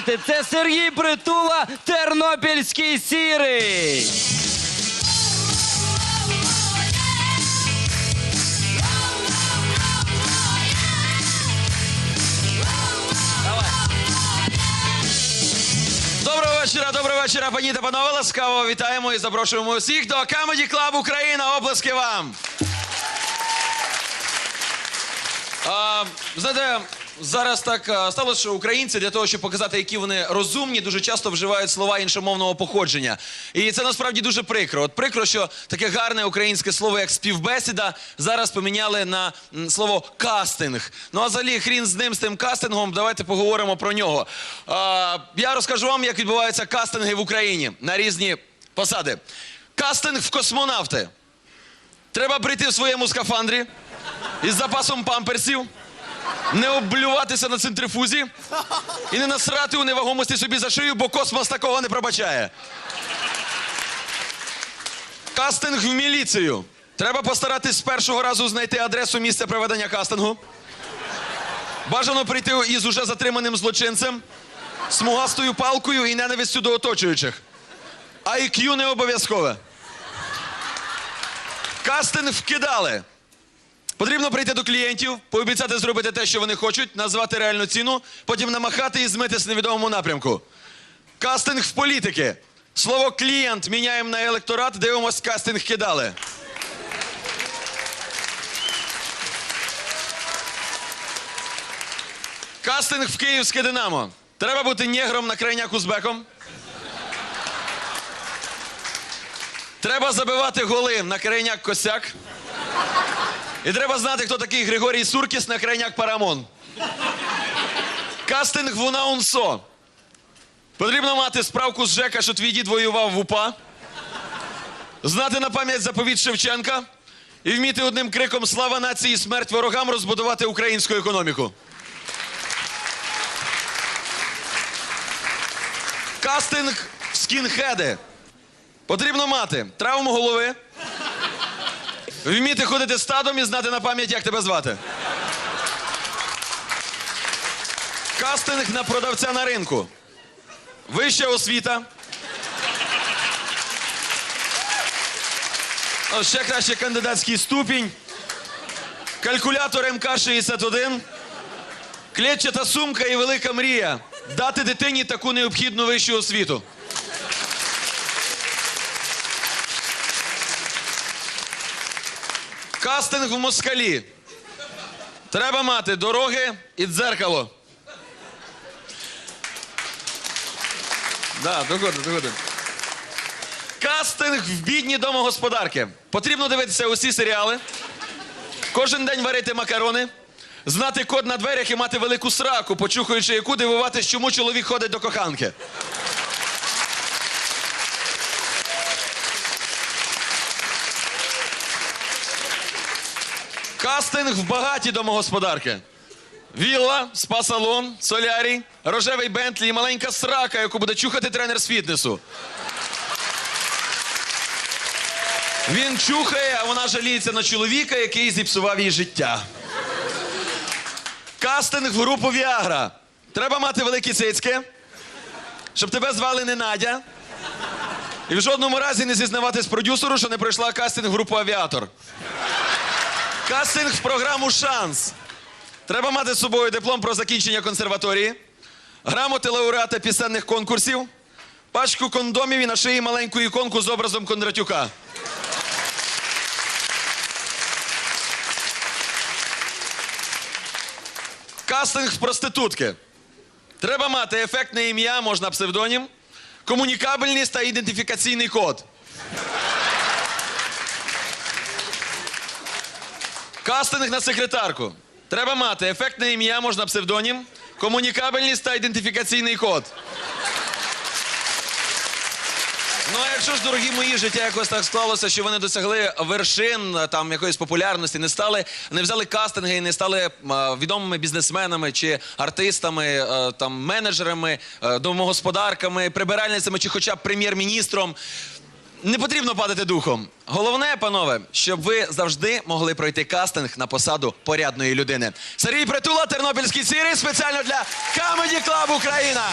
Це Сергій Притула, Тернопільський сірий. Доброго вечора, доброго вечора, пані та панове. Ласкаво вітаємо і запрошуємо усіх до Comedy Club Україна. Оплески вам. А, знаєте, зараз так сталося, що українці для того, щоб показати, які вони розумні, дуже часто вживають слова іншомовного походження. І це насправді дуже прикро. От прикро, що таке гарне українське слово, як співбесіда, зараз поміняли на слово кастинг. Ну а взагалі, хрін з ним з тим кастингом, давайте поговоримо про нього. А, я розкажу вам, як відбуваються кастинги в Україні на різні посади. Кастинг в космонавти. Треба прийти в своєму скафандрі із запасом памперсів, не облюватися на центрифузі і не насрати у невагомості собі за шию, бо космос такого не пробачає. Кастинг в міліцію. Треба постаратись з першого разу знайти адресу місця проведення кастингу. Бажано прийти із уже затриманим злочинцем, смугастою палкою і ненавистю до оточуючих. IQ не обов'язкове. Кастинг вкидали. Потрібно прийти до клієнтів, пообіцяти зробити те, що вони хочуть, назвати реальну ціну, потім намахати і змитись в невідомому напрямку. Кастинг в політики. Слово клієнт міняємо на електорат, дивимось, кастинг кидали. Кастинг в Київське Динамо. Треба бути негром на крайняк узбеком. Треба забивати голи на крайняк косяк. І треба знати, хто такий Григорій Суркіс на крайняк Парамон. Кастинг в Унаунсо. Потрібно мати справку з ЖЕКа, що твій дід воював в УПА. Знати на пам'ять заповіт Шевченка і вміти одним криком Слава нації, смерть ворогам розбудувати українську економіку. Кастинг в скінхеди. Потрібно мати травму голови, вміти ходити стадом і знати на пам'ять, як тебе звати. Кастинг на продавця на ринку. Вища освіта. О, ще краще кандидатський ступінь. Калькулятор МК-61. Клетчата сумка і велика мрія. Дати дитині таку необхідну вищу освіту. Кастинг в москалі. Треба мати дороги і дзеркало. Да, доходи, доходи. Кастинг в бідні домогосподарки. Потрібно дивитися усі серіали. Кожен день варити макарони, знати код на дверях і мати велику сраку, почухаючи яку дивуватись, чому чоловік ходить до коханки. Кастинг в багаті домогосподарки. Вілла, спа-салон, солярій, рожевий бентлі і маленька срака, яку буде чухати тренер з фітнесу. Він чухає, а вона жаліється на чоловіка, який зіпсував їй життя. Кастинг в групу Віагра. Треба мати великі цицьки, щоб тебе звали не Надя. І в жодному разі не зізнаватись продюсеру, що не пройшла кастинг в групу Авіатор. Кастинг в програму Шанс. Треба мати з собою диплом про закінчення консерваторії, грамоти лауреата пісенних конкурсів, пачку кондомів і на шиї маленьку іконку з образом Кондратюка. Кастинг проститутки. Треба мати ефектне ім'я, можна псевдонім, комунікабельність та ідентифікаційний код. Кастинг на секретарку. Треба мати ефектне ім'я, можна псевдонім, комунікабельність та ідентифікаційний код. Ну, а якщо ж, дорогі мої, життя якось так склалося, що вони досягли вершин там якоїсь популярності, не стали, не взяли кастинги і не стали е, відомими бізнесменами чи артистами, е, там менеджерами, е, домогосподарками, прибиральницями чи хоча б прем'єр-міністром. Не потрібно падати духом. Головне, панове, щоб ви завжди могли пройти кастинг на посаду порядної людини. Сергій Притула, Тернопільський сірий, спеціально для Comedy Club Україна.